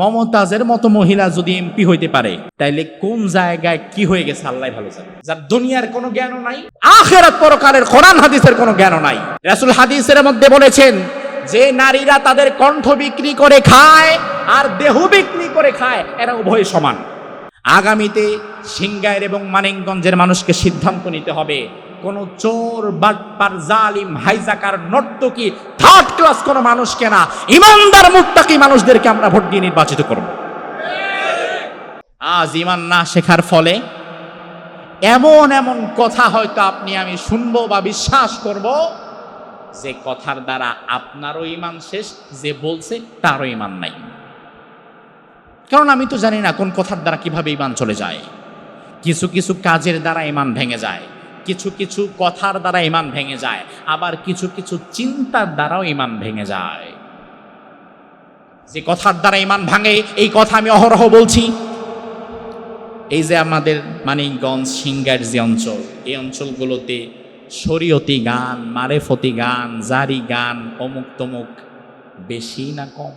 মমতাজের মতো মহিলা যদি এমপি হইতে পারে, তাইলে কোন জায়গায় কি হয়ে গেছে আল্লাহ ভালো জানে। যার দুনিয়ার কোনো জ্ঞানও নাই, আখেরাত পরকালের কোরআন হাদিসের কোনো জ্ঞানও নাই। রাসূল হাদিসের মধ্যে বলেছেন, যে নারীরা তাদের কণ্ঠ বিক্রি করে খায়, আর দেহ বিক্রি করে খায়, এরা উভয় সমান। আগামীতে সিংগাইর এবং মানিকগঞ্জের মানুষকে সিদ্ধান্ত নিতে হবে। কোন চোর, বাটপার, জালিম, হাইজাকার, নর্তকী থার্ড ক্লাস কোনো মানুষকে না। ইমানদার, মুত্তাকি মানুষদেরকে আমরা ভোট দিয়ে নির্বাচিত করব। আজ ইমান না শেখার ফলে এমন এমন কথা হয়তো আপনি আমি শুনব বা বিশ্বাস করব যে কথার দ্বারা আপনারও ইমান শেষ, যে বলছে তারও ইমান নাই। কারণ আমি তো জানি না কোন কথার দ্বারা কীভাবে ইমান চলে যায়। কিছু কিছু কাজের দ্বারা ইমান ভেঙে যায়। কিছু কিছু কথার দ্বারা ইমান ভেঙে যায়, আবার কিছু কিছু চিন্তার দ্বারাও ইমান ভেঙে যায়। যে কথার দ্বারা ইমান ভাঙে, এই কথা আমি অহরহ বলছি। এই যে আমাদের মানিকগঞ্জ সিঙ্গার যে অঞ্চল, এই অঞ্চলগুলোতে শরীয়তি গান, মারেফতি গান, জারি গান অমুক তমুক বেশি না কম?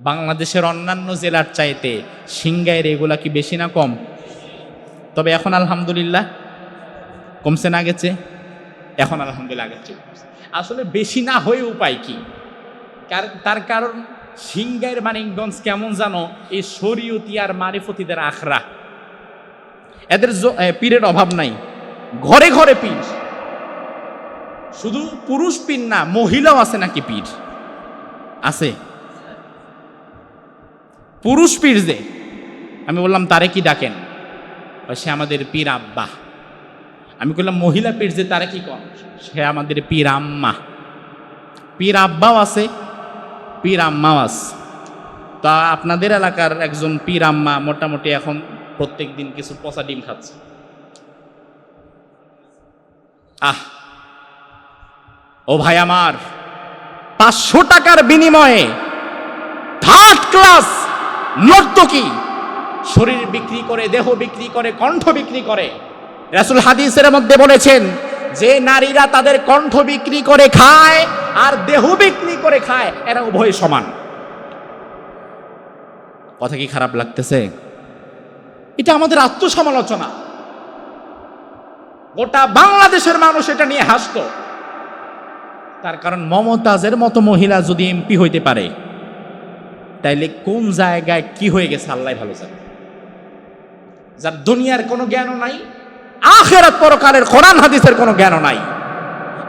বাংলাদেশের অন্যান্য জেলার চাইতে সিংগাইয়ের এগুলা কি বেশি না কম? তবে এখন আলহামদুলিল্লাহ কমছে না গেছে? এখন আলহামদুলিল্লাহ আগের চেয়ে। আসলে বেশি না হয়ে উপায় কি? তার কারণ সিংগাইয়ের মানিকগঞ্জ কেমন জানো? এই শরীয়তি আর মারিফতিদের আখড়া। এদের পীরের অভাব নাই। ঘরে ঘরে পীর। শুধু পুরুষ পীর না, মহিলাও আছে নাকি পীর? আছে। পুরুষ পীর যে। আমি বললাম, তারে কি ডাকেন? সে আমাদের পীর আব্বা। আমি বললাম মহিলা পীর যে তারা কি কন সে আমাদের পীর আম্মা। পীর আব্বাও আছে, পীর আম্মাও আছে। তা আপনাদের এলাকার একজন পীর আম্মা মোটামুটি এখন প্রত্যেক দিন কিছু পচা ডিম খাচ্ছে। আহ! ও ভাই আমার, পাঁচশো টাকার বিনিময়ে থার্ড ক্লাস নর্তকী শরীর বিক্রি করে, দেহ বিক্রি করে, কণ্ঠ বিক্রি করে রাসূল হাদিসের মধ্যে বলেছেন, যে নারীরা তাদের কণ্ঠ বিক্রি করে খায় আর দেহ বিক্রি করে খায়, এরা উভয় সমান। কথা কি খারাপ লাগতেছে? এটা আমাদের আত্মসমালোচনা। গোটা বাংলাদেশের মানুষ এটা নিয়ে হাসতো। তার কারণ মমতাজের মতো মহিলা যদি এমপি হইতে পারে, তাইলে কোন জায়গায় কি হয়ে গেছে আল্লাহ ভালো যার দুনিয়ার কোনো জ্ঞানও নাই আখেরাত পরকালের কোরআন হাদিসের কোনো জ্ঞান নাই।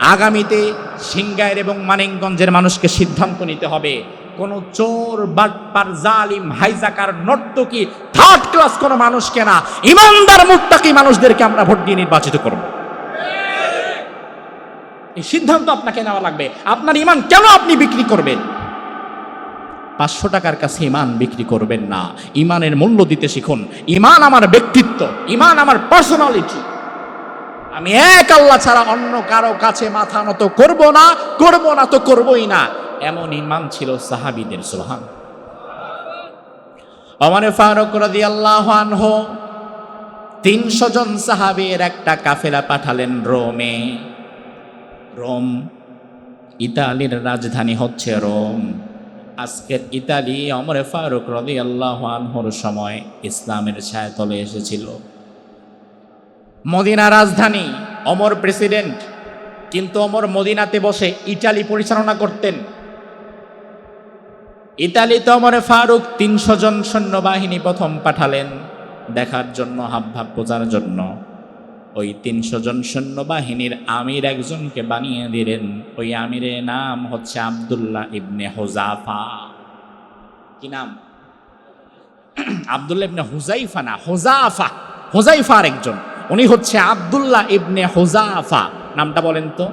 আগামীতে সিংগাইর এবং মানিকগঞ্জের মানুষকে সিদ্ধান্ত নিতে হবে, কোন চোর, বাটপার, জালিম, হাইজাকার, নর্তকী, থার্ড ক্লাস কোনো মানুষকে না ইমানদার, মুত্তাকি মানুষদেরকে আমরা ভোট দিয়ে নির্বাচিত করব। এই সিদ্ধান্ত আপনাকে নেওয়া লাগবে। আপনার ইমান কেন আপনি বিক্রি করবেন? পাঁচশো টাকার কাছে ইমান বিক্রি করবেন না। ইমানের মূল্য দিতে শিখুন। ইমান আমার ব্যক্তিত্ব, ইমান আমার পার্সোনালিটি আমি এক আল্লাহ ছাড়া অন্য কারও কাছে মাথা নত করব না করব না তো করবই না। এমন ইমান ছিল সাহাবিদের সোহান অমানে ফারুক রাদি আল্লাহ আনহো তিনশো জন সাহাবের একটা কাফেলা পাঠালেন রোমে। রোম, ইতালির রাজধানী হচ্ছে রোম। আজকের ইতালি অমরে ফারুক রদি আল্লাহ আনহর সময় ইসলামের ছায়াতলে এসেছিল। মদিনা রাজধানী অমর প্রেসিডেন্ট, কিন্তু অমর মদিনাতে বসে ইটালি পরিচালনা করতেন। ইতালিতে অমরে ফারুক তিনশো জন সৈন্যবাহিনী প্রথম পাঠালেন দেখার জন্য, হাবভাব বোঝার জন্য। ওই তিনশো জন সৈন্যবাহিনীর আমির একজনকে বানিয়ে দিলেন। ওই আমিরের নাম হচ্ছে আবদুল্লাহ ইবনে হোজাফা কি নাম? আবদুল্লাহ ইবনে হুজাইফা না হোজাফা হোজাইফার একজন। উনি হচ্ছে আবদুল্লাহ ইবনে হোজাফা নামটা বলেন তো।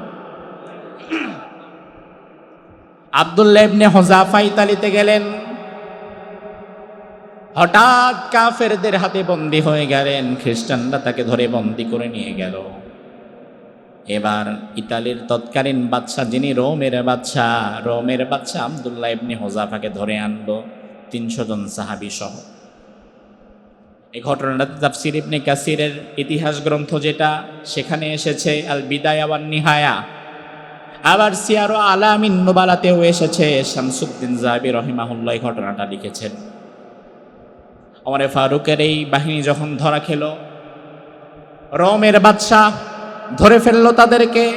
আবদুল্লাহ ইবনে হোজাফা ইতালিতে গেলেন। হঠাৎ কাফেরদের হাতে বন্দি হয়ে গেলেন, খ্রিস্টানরা তাকে ধরে বন্দি করে নিয়ে গেল। এবার ইতালির তৎকালীন বাদশাহ যিনি রোমের বাদশাহ রোমের বাদশাহ আবদুল্লাহ ইবনে হোজাফাকে ধরে আনলো তিনশো জন সাহাবি সহ। এই ঘটনাটা তাফসির ইবনে কাসিরের ইতিহাস গ্রন্থ যেটা, সেখানে এসেছে আল বিদায়াওয়ান নিহায়া আবার সিয়ারো আলামিন নোবালাতেও এসেছে শামসুদ্দিন জাহাবি রহিমাহুল্লাহ ঘটনাটা লিখেছেন। অমরে ফারুকের এই বাহিনী যখন ধরা খেলো, রোমের বাদশাহ ধরে ফেলল তাদেরকে।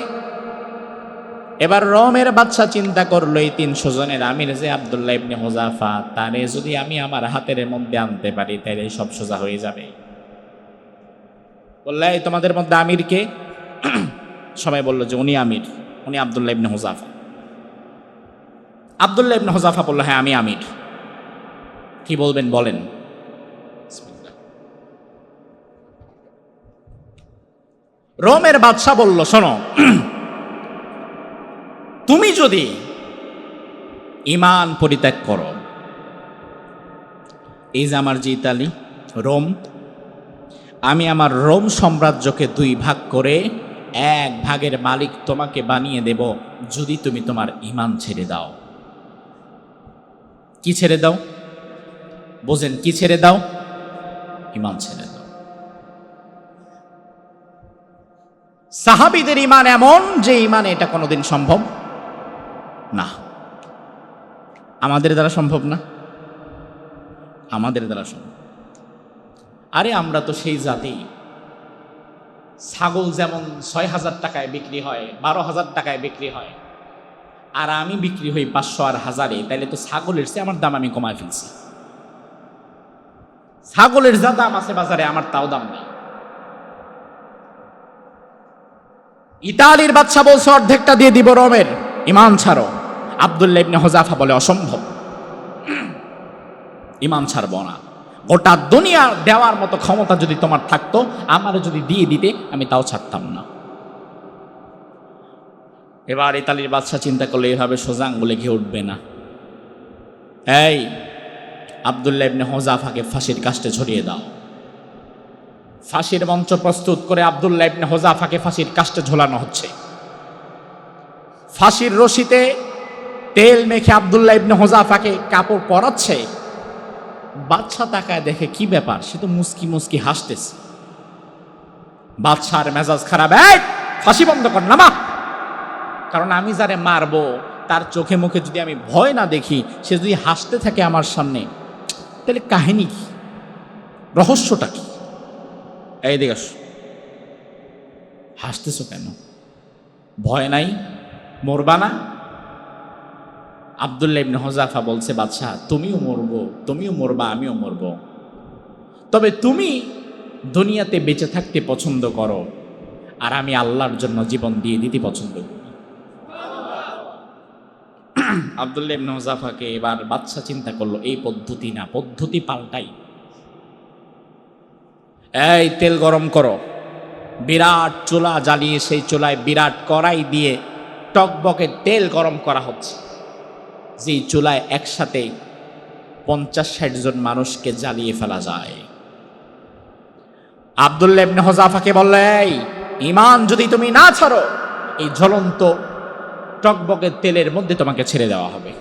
এবার রমের বাদশা চিন্তা করল, এই তিনশো জনের আমির যে আবদুল্লাহ ইবনে হোজাফা তারে যদি আমি আমার হাতের মধ্যে আনতে পারি তাহলে সব সোজা হয়ে যাবে। বললে, "এই তোমাদের মধ্যে আমির কে? সবাই বলল যে, উনি আমির, উনি আবদুল্লাহ ইবনে হোজাফা আবদুল্লাহ ইবনে হোজাফা বলল হ্যাঁ আমি আমির। কি বলবেন বলেন? রোমের বাদশাহ বলল, শোনো, তুমি যদি ইমান পরিত্যাগ করো, এই যে আমার যে ইতালি, রোম, আমি আমার রোম সাম্রাজ্যকে দুই ভাগ করে এক ভাগের মালিক তোমাকে বানিয়ে দেব যদি তুমি তোমার ইমান ছেড়ে দাও। কি ছেড়ে দাও? বোঝেন, কি ছেড়ে দাও? ইমান ছেড়ে দাও। সাহাবিদের ইমান এমন যে ইমানে এটা কোনোদিন সম্ভব না। আমাদের দ্বারা সম্ভব না। আমাদের দ্বারা সম্ভব। আরে আমরা তো সেই জাতি। ছাগল যেমন ছয় হাজার টাকায় বিক্রি হয়, বারো হাজার টাকায় বিক্রি হয়, আর আমি বিক্রি হই পাঁচশো আর হাজারে, তাইলে তো ছাগলের চেয়ে আমার দাম আমি কমায় ফেলছি। ছাগলের যা দাম আছে বাজারে, আমার তাও দাম নেই। ইতালির বাদশা বলছে, অর্ধেকটা দিয়ে দিব রোমের ইমান ছাড়ো। আবদুল্লাহ ইবনে হোজাফা বলে, অসম্ভব। ইমান ছাড়ব না। গোটা দুনিয়া দেওয়ার মতো ক্ষমতা যদি তোমার থাকতো, আমার যদি দিয়ে দিতে, আমি তাও ছাড়তাম না। এবার ইতালির বাদশা চিন্তা করলে, এভাবে সোজা আঙ্গুলে ঘিয়ে উঠবে না। এই, আবদুল্লাহ ইবনে হোজাফাকে ফাঁসির কাস্টে ছড়িয়ে দাও। ফাঁসির মঞ্চ প্রস্তুত করে আবদুল্লাহ ইবনে হোজাফাকে ফাঁসির কাস্টে ঝোলানো হচ্ছে। ফাঁসির রশিতে তেল মেখে আবদুল্লাহ ইবনে হোজাফাকে কাপড় পরাচ্ছে। বাদশা তাকায় দেখে, কি ব্যাপার? সে তো মুস্কি মুস্কি হাসতেছে। বাদশার মেজাজ খারাপ। এক ফাঁসি বন্ধ কর, নামা! কারণ আমি যারে মারবো, তার চোখে মুখে যদি আমি ভয় না দেখি, সে যদি হাসতে থাকে আমার সামনে, তাহলে কাহিনী কি? রহস্যটা কি? এই দিকে। হাসতেছো কেন? ভয় নাই? মরবা না? আবদুল্লাহ ইবনে হোজাফা বলছে, বাদশাহ, তুমিও মরবো, তুমিও মরবা, আমিও মরব। তবে তুমি দুনিয়াতে বেঁচে থাকতে পছন্দ করো, আর আমি আল্লাহর জন্য জীবন দিয়ে দিতে পছন্দ করি। আবদুল্লাহ ইবনে হোজাফাকে এবার বাদশা চিন্তা করল, এই পদ্ধতি না, পদ্ধতি পাল্টাই। এই, তেল গরম করো। বিরাট চুলা জ্বালিয়ে সেই চুলায় বিরাট কড়াই দিয়ে টকবকে তেল গরম করা হচ্ছে। যেই চুলায় একসাথে পঞ্চাশ ষাট জন মানুষকে জ্বালিয়ে ফেলা যায়। আবদুল্লাহ ইবনে হোজাফাকে বললে ইমান যদি তুমি না ছাড়ো, এই জ্বলন্ত টকবকের তেলের মধ্যে তোমাকে ছেড়ে দেওয়া হবে।